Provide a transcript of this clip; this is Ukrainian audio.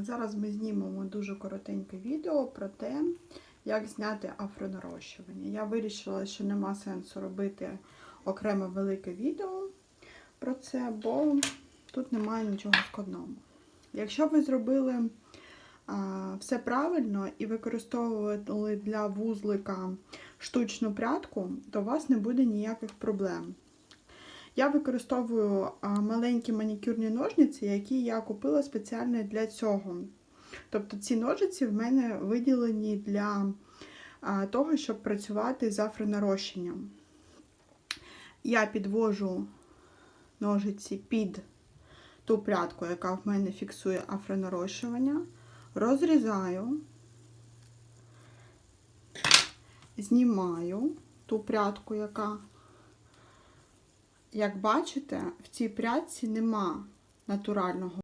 Зараз ми знімемо дуже коротеньке відео про те, як зняти афронарощування. Я вирішила, що нема сенсу робити окреме велике відео про це, бо тут немає нічого складного. Якщо ви зробили все правильно і використовували для вузлика штучну прядку, то у вас не буде ніяких проблем. Я використовую маленькі манікюрні ножниці, які я купила спеціально для цього. Тобто ці ножиці в мене виділені для того, щоб працювати з афронарощенням. Я підвожу ножиці під ту прядку, яка в мене фіксує афронарощування, розрізаю, знімаю ту прядку, яка як бачите, в цій прядці нема натурального